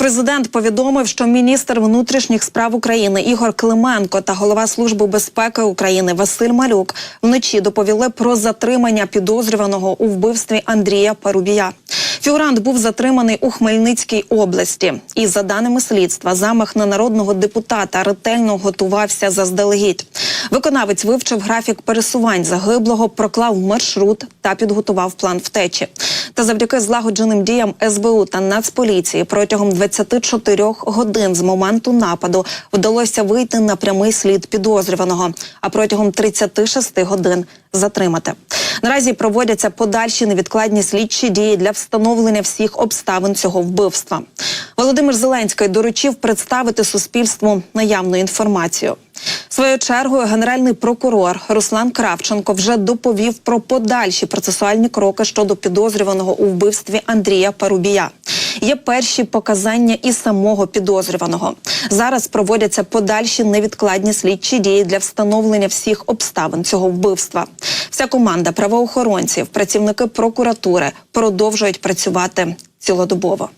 Президент повідомив, що міністр внутрішніх справ України Ігор Клименко та голова служби безпеки України Василь Малюк вночі доповіли про затримання підозрюваного у вбивстві Андрія Парубія. Фігурант був затриманий у Хмельницькій області, і за даними слідства, замах на народного депутата ретельно готувався заздалегідь. Виконавець вивчив графік пересувань загиблого, проклав маршрут та підготував план втечі. Та завдяки злагодженим діям СБУ та Нацполіції протягом 24 годин з моменту нападу вдалося вийти на прямий слід підозрюваного, а протягом 36 годин затримати. Наразі проводяться подальші невідкладні слідчі дії для встановлення всіх обставин цього вбивства. Володимир Зеленський доручив представити суспільству наявну інформацію. Своєю чергою генеральний прокурор Руслан Кравченко вже доповів про подальші процесуальні кроки щодо підозрюваного у вбивстві Андрія Парубія. Є перші показання і самого підозрюваного. Зараз проводяться подальші невідкладні слідчі дії для встановлення всіх обставин цього вбивства. Вся команда правоохоронців, працівники прокуратури продовжують працювати цілодобово.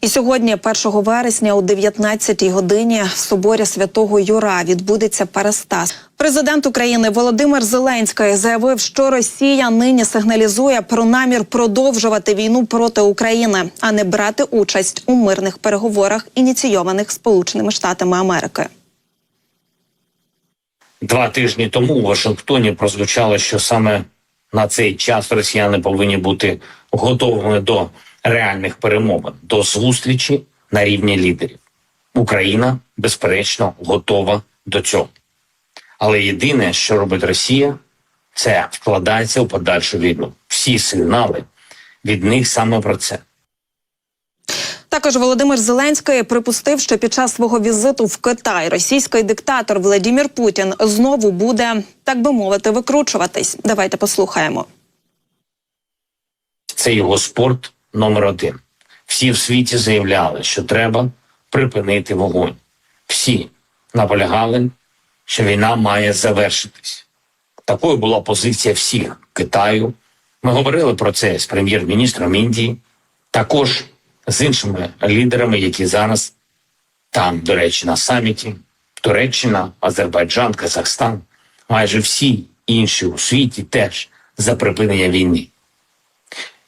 І сьогодні, 1 вересня, о 19-й годині в соборі святого Юра відбудеться Парастас. Президент України Володимир Зеленський заявив, що Росія нині сигналізує про намір продовжувати війну проти України, а не брати участь у мирних переговорах, ініційованих Сполученими Штатами Америки. Два тижні тому у Вашингтоні прозвучало, що саме на цей час росіяни повинні бути готовими до реальних перемовин, до зустрічі на рівні лідерів. Україна, безперечно, готова до цього. Але єдине, що робить Росія, це вкладається у подальшу війну. Всі сигнали від них саме про це. Також Володимир Зеленський припустив, що під час свого візиту в Китай російський диктатор Владимир Путін знову буде, так би мовити, викручуватись. Давайте послухаємо. Це його спорт номер один. Всі в світі заявляли, що треба припинити вогонь. Всі наполягали, що війна має завершитись. Такою була позиція всіх Китаю. Ми говорили про це з прем'єр-міністром Індії, також з іншими лідерами, які зараз там, до речі, на саміті, Туреччина, Азербайджан, Казахстан, майже всі інші у світі теж за припинення війни.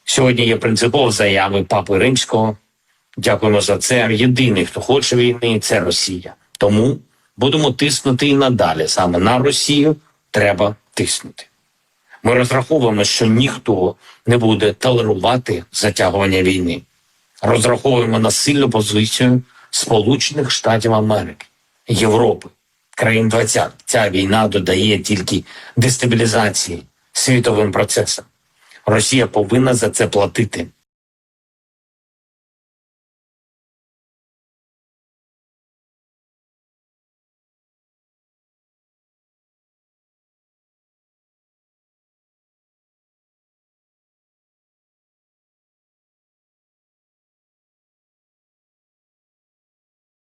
Сьогодні є принципова заяви Папи Римського. Дякуємо за це. Єдиний, хто хоче війни, це Росія. Тому будемо тиснути і надалі. Саме на Росію треба тиснути. Ми розраховуємо, що ніхто не буде толерувати затягування війни. Розраховуємо на сильну позицію Сполучених Штатів Америки, Європи, країн 20. Ця війна додає тільки дестабілізації світовим процесам. Росія повинна за це платити.